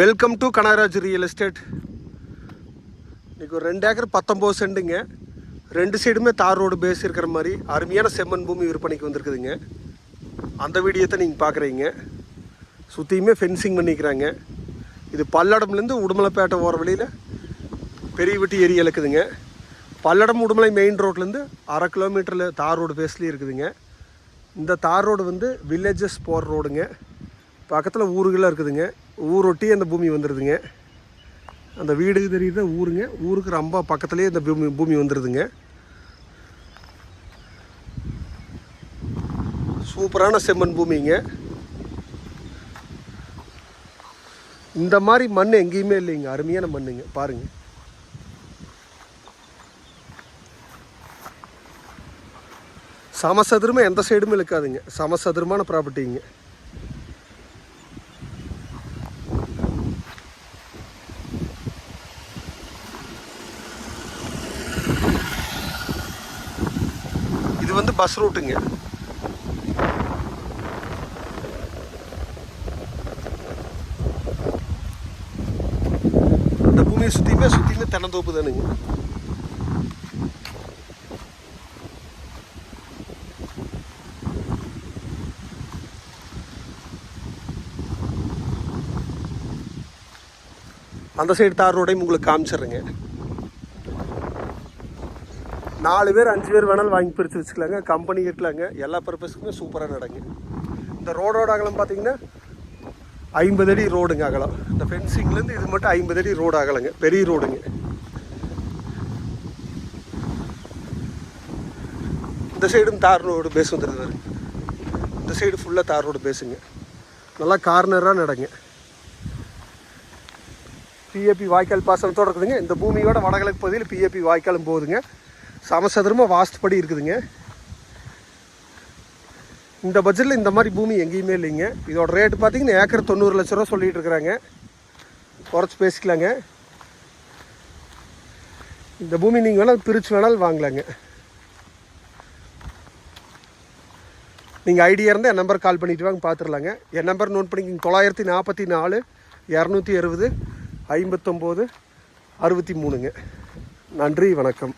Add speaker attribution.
Speaker 1: Welcome to Kanagaraj real estate இன்றைக்கி ஒரு ரெண்டு ஏக்கர் பத்தொம்போது சென்ட்டுங்க ரெண்டு சைடுமே தார் ரோடு பேஸ் இருக்கிற மாதிரி அருமையான செம்மண் பூமி விற்பனைக்கு வந்திருக்குதுங்க. அந்த வீடியோத்தை நீங்கள் பார்க்குறீங்க சுற்றியுமே ஃபென்சிங் பண்ணிக்கிறாங்க. இது பல்லடம்லேருந்து உடுமலைப்பேட்டை போகிற வழியில் பெரிய வெட்டி ஏரியா இருக்குதுங்க பல்லடம் உடுமலை மெயின் ரோட்லேருந்து அரை கிலோமீட்டரில் தார் ரோடு பேஸ்லேயே இருக்குதுங்க. இந்த தார் ரோடு வந்து வில்லேஜஸ் போகிற ரோடுங்க பக்கத்தில் ஊருகளாக இருக்குதுங்க. ஊரொட்டி அந்த பூமி வந்துடுதுங்க அந்த வீடு தெரியுது? ஊருங்க. ஊருக்கு ரொம்ப பக்கத்துலேயே இந்த பூமி பூமி வந்துடுதுங்க சூப்பரான செம்மண் பூமிங்க. இந்த மாதிரி மண் எங்கேயுமே இல்லைங்க. அருமையான மண்ணுங்க. பாருங்க. சமசதுரமாக எந்த சைடுமே இருக்காதுங்க. சமசதுரமான ப்ராப்பர்ட்டிங்க இது வந்து பஸ் ரூட்டுங்க இந்த பூமியை சுற்றியுமே சுற்றியுமே தென்னந்தோப்பு தானுங்க. அந்த சைடு தார் ரோடையும் உங்களுக்கு காமிச்சிடுறேங்க. நாலு பேர் அஞ்சு பேர் வேணாலும் வாங்கி பிரித்து வச்சுக்கலாங்க. கம்பெனி இருக்கலாங்க எல்லா பர்பஸ்க்குமே சூப்பராக நடங்க இந்த ரோடோட அகலம் பார்த்தீங்கன்னா ஐம்பது அடி ரோடுங்க அகலம். இந்த ஃபென்சிங்லேருந்து இது மட்டும் ஐம்பது அடி ரோடு அகலங்க. பெரிய ரோடுங்க இந்த சைடும் தார் ரோடு பேஸ் வந்துடுது இந்த சைடு ஃபுல்லாக தார் ரோடு பேசுங்க நல்லா கார்னராக நடங்க பிஏபி வாய்க்கால் பாசனத்தோடு இருக்குதுங்க. இந்த பூமியோட வடகிழக்கு பகுதியில் பிஏபி வாய்க்காலும் போகுதுங்க. சமசதுரமாக வாஸ்துப்படி இருக்குதுங்க. இந்த பட்ஜெட்டில் இந்த மாதிரி பூமி எங்கேயுமே இல்லைங்க. இதோட ரேட்டு பார்த்தீங்கன்னா ஏக்கர் தொண்ணூறு லட்ச ரூபா சொல்லிட்டு இருக்கிறாங்க. குறைச்சி பேசிக்கலாங்க. இந்த பூமி நீங்கள் வேணால் பிரித்து வேணாலும் வாங்கலாங்க. நீங்கள் ஐடியா இருந்தால் என் நம்பர் கால் பண்ணிட்டு வாங்க பார்த்துடலாங்க என் நம்பர் நோட் பண்ணிக்கிங்க. தொள்ளாயிரத்தி நாற்பத்தி நாலு இரநூத்தி அறுபது ஐம்பத்தொம்போது அறுபத்தி மூணுங்க. நன்றி வணக்கம்.